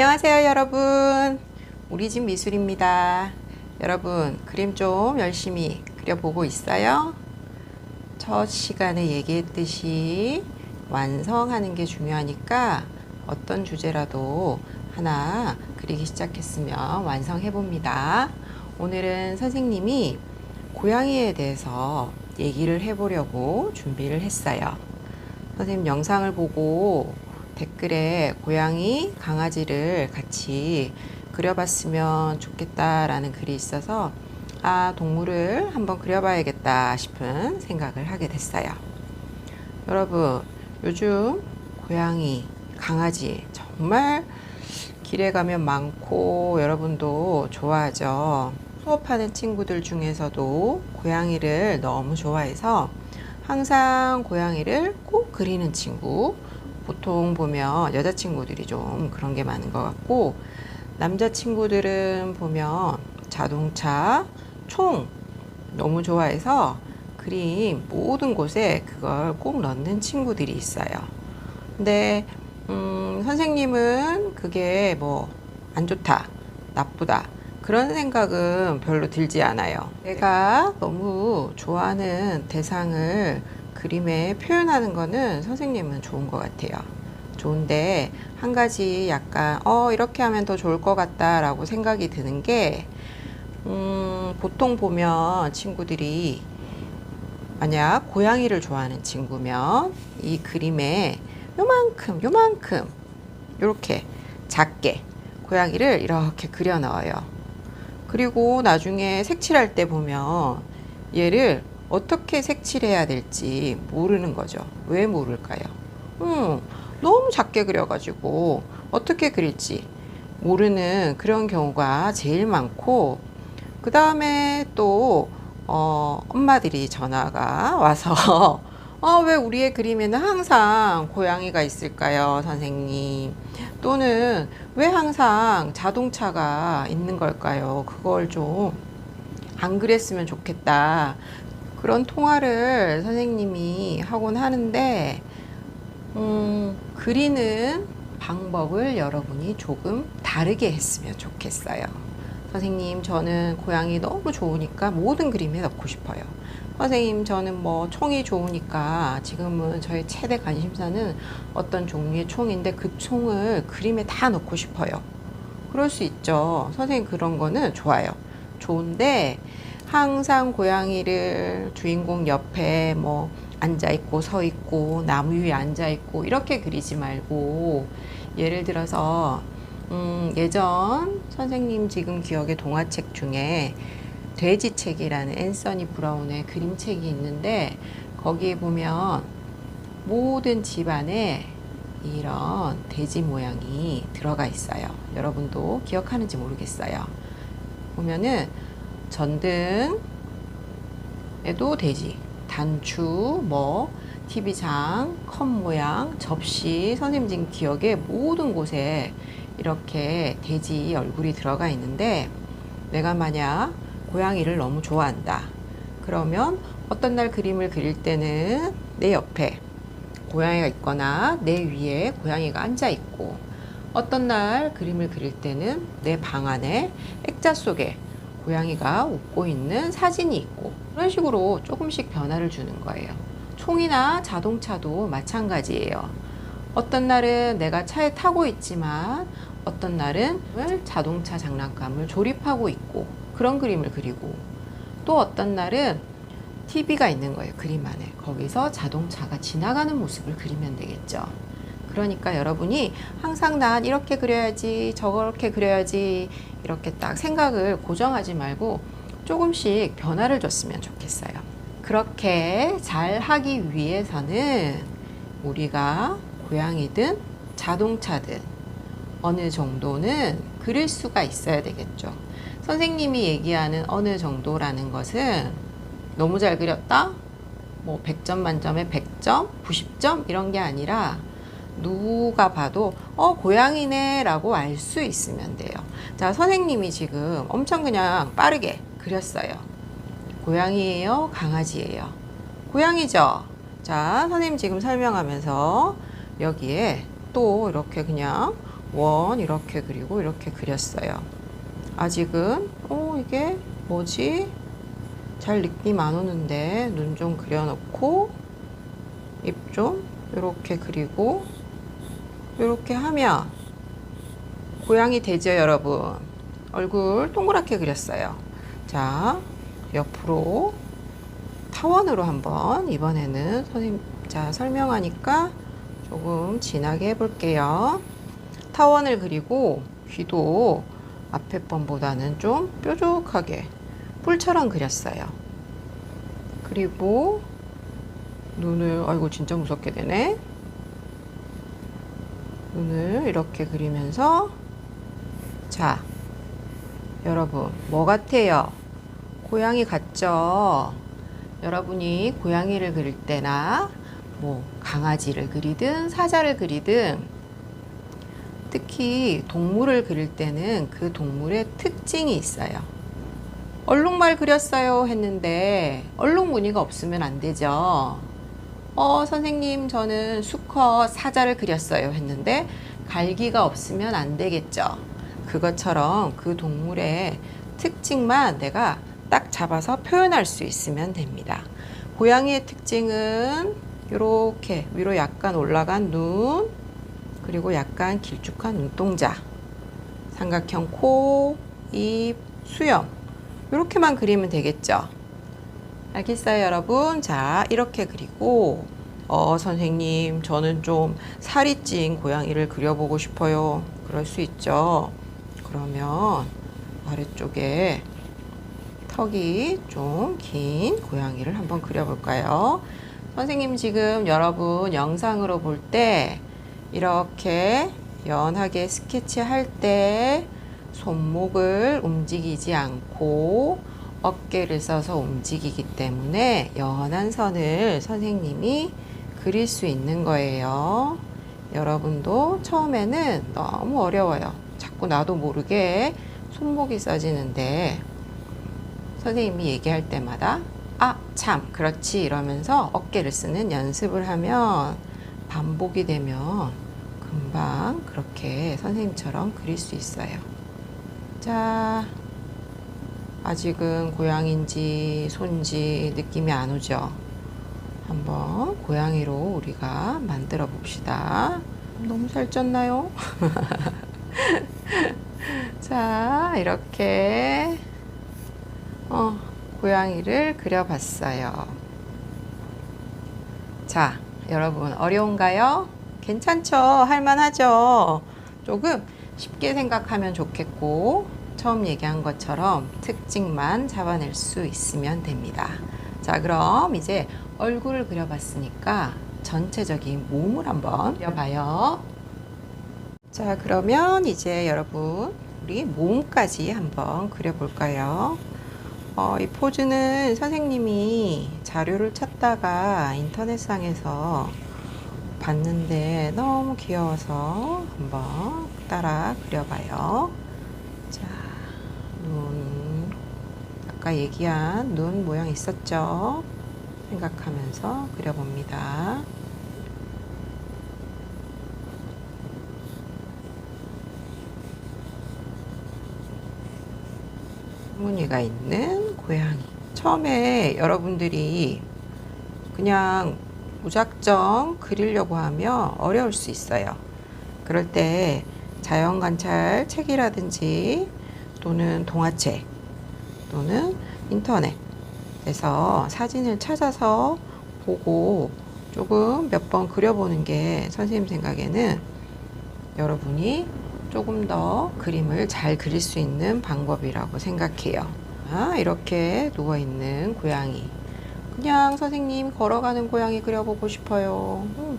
안녕하세요 여러분. 우리 집 미술입니다. 여러분 그림 좀 열심히 그려보고 있어요? 첫 시간에 얘기했듯이 완성하는 게 중요하니까 어떤 주제라도 하나 그리기 시작했으면 완성해 봅니다. 오늘은 선생님이 고양이에 대해서 얘기를 해보려고 준비를 했어요. 선생님 영상을 보고 댓글에 고양이, 강아지를 같이 그려봤으면 좋겠다라는 글이 있어서 아, 동물을 한번 그려봐야겠다 싶은 생각을 하게 됐어요. 여러분, 요즘 고양이, 강아지 정말 길에 가면 많고 여러분도 좋아하죠. 수업하는 친구들 중에서도 고양이를 너무 좋아해서 항상 고양이를 꼭 그리는 친구, 보통 보면 여자친구들이 좀 그런 게 많은 것 같고 남자친구들은 보면 자동차, 총 너무 좋아해서 그림 모든 곳에 그걸 꼭 넣는 친구들이 있어요. 근데 음, 선생님은 그게 뭐 안 좋다, 나쁘다 그런 생각은 별로 들지 않아요. 내가 너무 좋아하는 대상을 그림에 표현하는 거는 선생님은 좋은 것 같아요. 좋은데 한 가지 약간 어 이렇게 하면 더 좋을 것 같다라고 생각이 드는 게 음, 보통 보면 친구들이 만약 고양이를 좋아하는 친구면 이 그림에 요만큼 요만큼 요렇게 작게 고양이를 이렇게 그려 넣어요. 그리고 나중에 색칠할 때 보면 얘를 어떻게 색칠해야 될지 모르는 거죠. 왜 모를까요? 음, 너무 작게 그려가지고 어떻게 그릴지 모르는 그런 경우가 제일 많고 그 다음에 또 어, 엄마들이 전화가 와서 어, 왜 우리의 그림에는 항상 고양이가 있을까요, 선생님? 또는 왜 항상 자동차가 있는 걸까요? 그걸 좀 안 그랬으면 좋겠다. 그런 통화를 선생님이 하곤 하는데, 음, 그리는 방법을 여러분이 조금 다르게 했으면 좋겠어요. 선생님, 저는 고양이 너무 좋으니까 모든 그림에 넣고 싶어요. 선생님, 저는 뭐 총이 좋으니까 지금은 저의 최대 관심사는 어떤 종류의 총인데 그 총을 그림에 다 넣고 싶어요. 그럴 수 있죠. 선생님, 그런 거는 좋아요. 좋은데, 항상 고양이를 주인공 옆에 뭐 앉아 있고 서 있고 나무 위에 앉아 있고 이렇게 그리지 말고 예를 들어서 음, 예전 선생님 지금 기억의 동화책 중에 돼지책이라는 앤서니 브라운의 그림책이 있는데 거기에 보면 모든 집안에 이런 돼지 모양이 들어가 있어요. 여러분도 기억하는지 모르겠어요. 보면은 전등에도 돼지, 단추, 뭐 TV장, 컵 모양, 접시, 선생님 지금 기억에 모든 곳에 이렇게 돼지 얼굴이 들어가 있는데 내가 만약 고양이를 너무 좋아한다. 그러면 어떤 날 그림을 그릴 때는 내 옆에 고양이가 있거나 내 위에 고양이가 앉아 있고 어떤 날 그림을 그릴 때는 내 방 안에 액자 속에 고양이가 웃고 있는 사진이 있고 그런 식으로 조금씩 변화를 주는 거예요. 총이나 자동차도 마찬가지예요. 어떤 날은 내가 차에 타고 있지만 어떤 날은 자동차 장난감을 조립하고 있고 그런 그림을 그리고 또 어떤 날은 TV가 있는 거예요. 그림 안에. 거기서 자동차가 지나가는 모습을 그리면 되겠죠. 그러니까 여러분이 항상 난 이렇게 그려야지, 저렇게 그려야지, 이렇게 딱 생각을 고정하지 말고 조금씩 변화를 줬으면 좋겠어요. 그렇게 잘 하기 위해서는 우리가 고양이든 자동차든 어느 정도는 그릴 수가 있어야 되겠죠. 선생님이 얘기하는 어느 정도라는 것은 너무 잘 그렸다? 뭐 100점 만점에 100점, 90점 이런 게 아니라 누가 봐도 어 고양이네 라고 알 수 있으면 돼요. 자 선생님이 지금 엄청 그냥 빠르게 그렸어요. 고양이에요? 강아지예요? 고양이죠? 자 선생님 지금 설명하면서 여기에 또 이렇게 그냥 원 이렇게 그리고 이렇게 그렸어요. 아직은 어 이게 뭐지? 잘 느낌 안 오는데 눈 좀 그려놓고 입 좀 이렇게 그리고 이렇게 하면 고양이 되죠 여러분. 얼굴 동그랗게 그렸어요. 자 옆으로 타원으로 한번 이번에는 선생님 자 설명하니까 조금 진하게 해볼게요. 타원을 그리고 귀도 앞에 번보다는 좀 뾰족하게 뿔처럼 그렸어요. 그리고 눈을 아이고 진짜 무섭게 되네 눈을 이렇게 그리면서 자 여러분 뭐 같아요? 고양이 같죠? 여러분이 고양이를 그릴 때나 뭐 강아지를 그리든 사자를 그리든 특히 동물을 그릴 때는 그 동물의 특징이 있어요. 얼룩말 그렸어요 했는데 얼룩 무늬가 없으면 안 되죠 어, 선생님, 저는 수컷 사자를 그렸어요. 했는데, 갈기가 없으면 안 되겠죠. 그것처럼 그 동물의 특징만 내가 딱 잡아서 표현할 수 있으면 됩니다. 고양이의 특징은 이렇게 위로 약간 올라간 눈, 그리고 약간 길쭉한 눈동자, 삼각형 코, 입, 수염. 이렇게만 그리면 되겠죠. 알겠어요, 여러분? 자, 이렇게 그리고, 어, 선생님, 저는 좀 살이 찐 고양이를 그려보고 싶어요. 그럴 수 있죠. 그러면 아래쪽에 턱이 좀 긴 고양이를 한번 그려볼까요? 선생님 지금 여러분 영상으로 볼 때 이렇게 연하게 스케치 할 때 손목을 움직이지 않고 어깨를 써서 움직이기 때문에 연한 선을 선생님이 그릴 수 있는 거예요. 여러분도 처음에는 너무 어려워요. 자꾸 나도 모르게 손목이 써지는데 선생님이 얘기할 때마다 아, 참, 그렇지 이러면서 어깨를 쓰는 연습을 하면 반복이 되면 금방 그렇게 선생님처럼 그릴 수 있어요. 자, 아직은 고양인지 손지 느낌이 안 오죠? 한번 고양이로 우리가 만들어 봅시다. 너무 살쪘나요? 자, 이렇게 어, 고양이를 그려봤어요. 자, 여러분 어려운가요? 괜찮죠? 할만하죠? 조금 쉽게 생각하면 좋겠고 처음 얘기한 것처럼 특징만 잡아낼 수 있으면 됩니다. 자, 그럼 이제 얼굴을 그려봤으니까 전체적인 몸을 한번 그려봐요. 자, 그러면 이제 여러분 우리 몸까지 한번 그려볼까요? 어, 이 포즈는 선생님이 자료를 찾다가 인터넷상에서 봤는데 너무 귀여워서 한번 따라 그려봐요. 자, 눈. 아까 얘기한 눈 모양 있었죠? 생각하면서 그려봅니다. 무늬가 있는 고양이. 처음에 여러분들이 그냥 무작정 그리려고 하면 어려울 수 있어요. 그럴 때 자연관찰 책이라든지 또는 동화책 또는 인터넷에서 사진을 찾아서 보고 조금 몇 번 그려보는 게 선생님 생각에는 여러분이 조금 더 그림을 잘 그릴 수 있는 방법이라고 생각해요. 아, 이렇게 누워있는 고양이. 그냥 선생님 걸어가는 고양이 그려보고 싶어요. 음.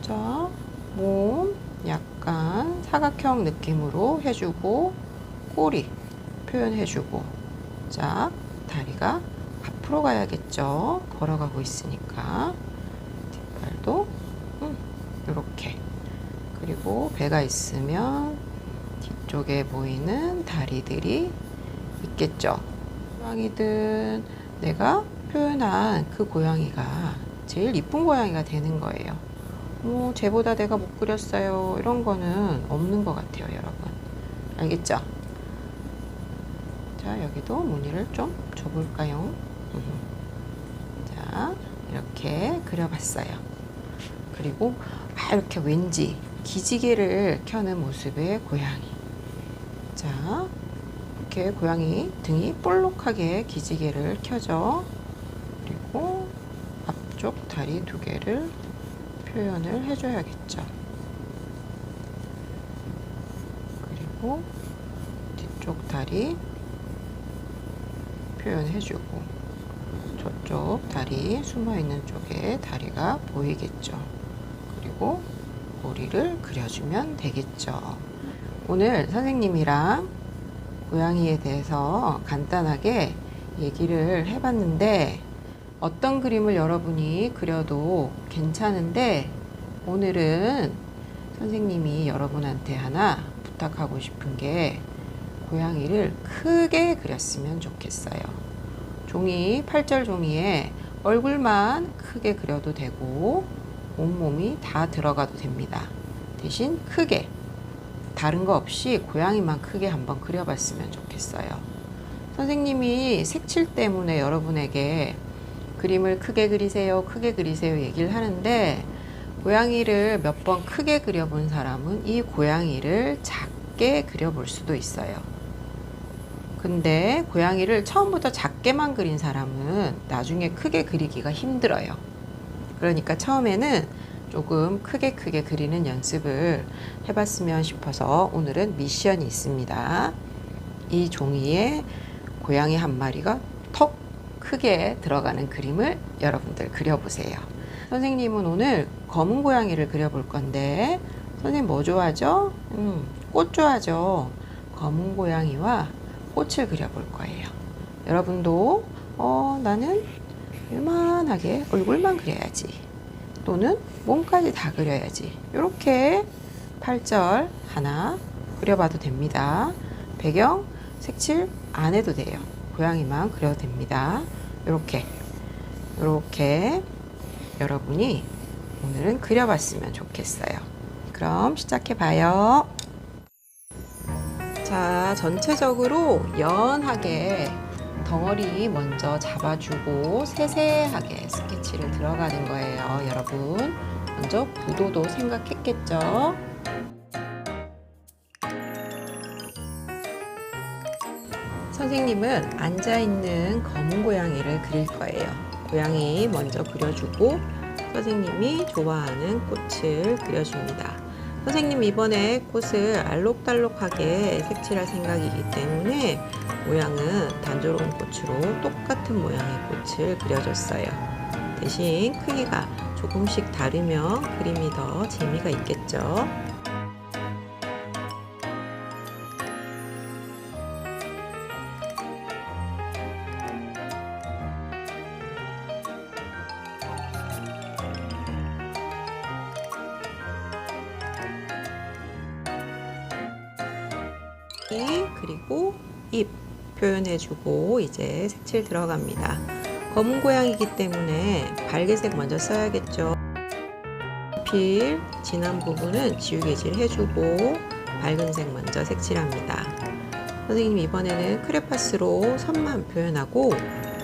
자, 몸 약간 사각형 느낌으로 해주고, 꼬리 표현해주고, 자, 다리가 앞으로 가야겠죠. 걸어가고 있으니까. 뒷발도, 음, 이렇게. 그리고 배가 있으면 뒤쪽에 보이는 다리들이 있겠죠. 고양이든 내가 표현한 그 고양이가 제일 이쁜 고양이가 되는 거예요. 뭐 쟤보다 내가 못 그렸어요 이런 거는 없는 것 같아요 여러분 알겠죠? 자 여기도 무늬를 좀 줘볼까요? 음. 자 이렇게 그려봤어요 그리고 아, 이렇게 왠지 기지개를 켜는 모습의 고양이 자 이렇게 고양이 등이 볼록하게 기지개를 켜죠 그리고 앞쪽 다리 두 개를 표현을 해줘야겠죠. 그리고 뒤쪽 다리 표현해주고 저쪽 다리 숨어있는 쪽에 다리가 보이겠죠. 그리고 머리를 그려주면 되겠죠. 오늘 선생님이랑 고양이에 대해서 간단하게 얘기를 해봤는데 어떤 그림을 여러분이 그려도 괜찮은데 오늘은 선생님이 여러분한테 하나 부탁하고 싶은 게 고양이를 크게 그렸으면 좋겠어요. 종이, 팔절 종이에 얼굴만 크게 그려도 되고 온몸이 다 들어가도 됩니다. 대신 크게 다른 거 없이 고양이만 크게 한번 그려봤으면 좋겠어요. 선생님이 색칠 때문에 여러분에게 그림을 크게 그리세요, 크게 그리세요 얘기를 하는데 고양이를 몇 번 크게 그려본 사람은 이 고양이를 작게 그려볼 수도 있어요. 근데 고양이를 처음부터 작게만 그린 사람은 나중에 크게 그리기가 힘들어요. 그러니까 처음에는 조금 크게 크게 그리는 연습을 해봤으면 싶어서 오늘은 미션이 있습니다. 이 종이에 고양이 한 마리가 턱 크게 들어가는 그림을 여러분들 그려보세요. 선생님은 오늘 검은 고양이를 그려볼 건데 선생님 뭐 좋아하죠? 음, 꽃 좋아하죠. 검은 고양이와 꽃을 그려볼 거예요. 여러분도 어, 나는 요만하게 얼굴만 그려야지. 또는 몸까지 다 그려야지. 이렇게 8절 하나 그려봐도 됩니다. 배경 색칠 안 해도 돼요. 고양이만 그려도 됩니다. 이렇게 이렇게 여러분이 오늘은 그려봤으면 좋겠어요. 그럼 시작해 봐요. 자, 전체적으로 연하게 덩어리 먼저 잡아주고 세세하게 스케치를 들어가는 거예요, 여러분. 먼저 구도도 생각했겠죠? 선생님은 앉아있는 검은 고양이를 그릴 거예요. 고양이 먼저 그려주고 선생님이 좋아하는 꽃을 그려줍니다. 선생님 이번에 꽃을 알록달록하게 색칠할 생각이기 때문에 모양은 단조로운 꽃으로 똑같은 모양의 꽃을 그려줬어요. 대신 크기가 조금씩 다르면 그림이 더 재미가 있겠죠. 이, 그리고 입 표현해주고 이제 색칠 들어갑니다. 검은 고양이기 때문에 발개색 먼저 써야겠죠. 필 진한 부분은 지우개질 해주고 밝은 색 먼저 색칠합니다. 선생님 이번에는 크레파스로 선만 표현하고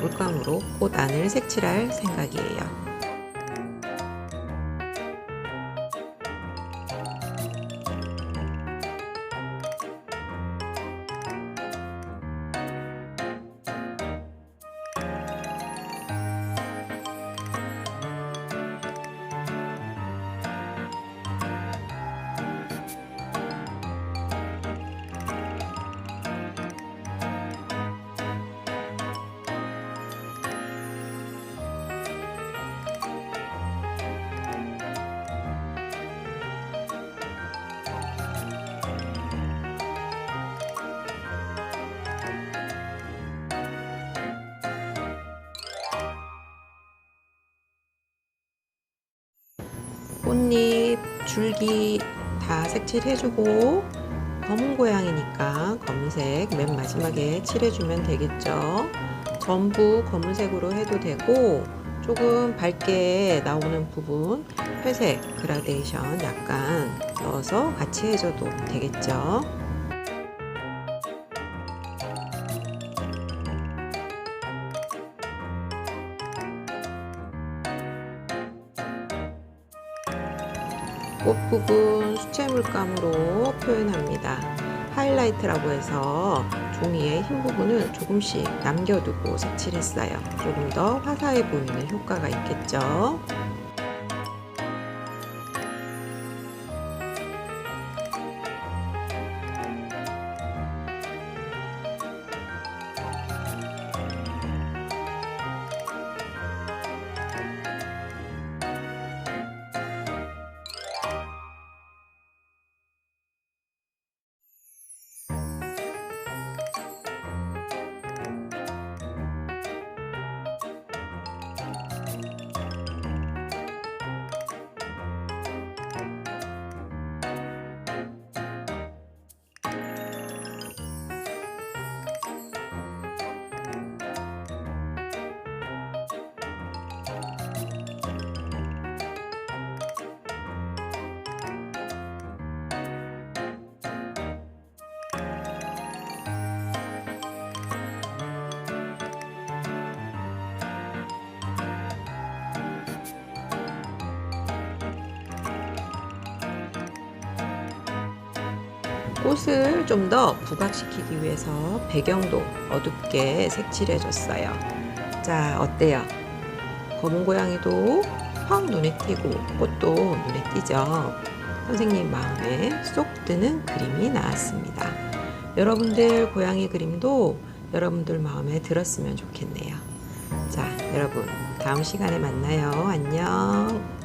물감으로 꽃 안을 색칠할 생각이에요. 꽃잎, 줄기 다 색칠해주고 검은 고양이니까 검은색 맨 마지막에 칠해주면 되겠죠. 전부 검은색으로 해도 되고 조금 밝게 나오는 부분 회색 그라데이션 약간 넣어서 같이 해줘도 되겠죠. 부분 수채 물감으로 표현합니다. 하이라이트라고 해서 종이의 흰 부분을 조금씩 남겨두고 색칠했어요. 조금 더 화사해 보이는 효과가 있겠죠. 꽃을 좀 더 부각시키기 위해서 배경도 어둡게 색칠해 줬어요. 자, 어때요? 검은 고양이도 확 눈에 띄고 꽃도 눈에 띄죠? 선생님 마음에 쏙 드는 그림이 나왔습니다. 여러분들 고양이 그림도 여러분들 마음에 들었으면 좋겠네요. 자, 여러분, 다음 시간에 만나요. 안녕.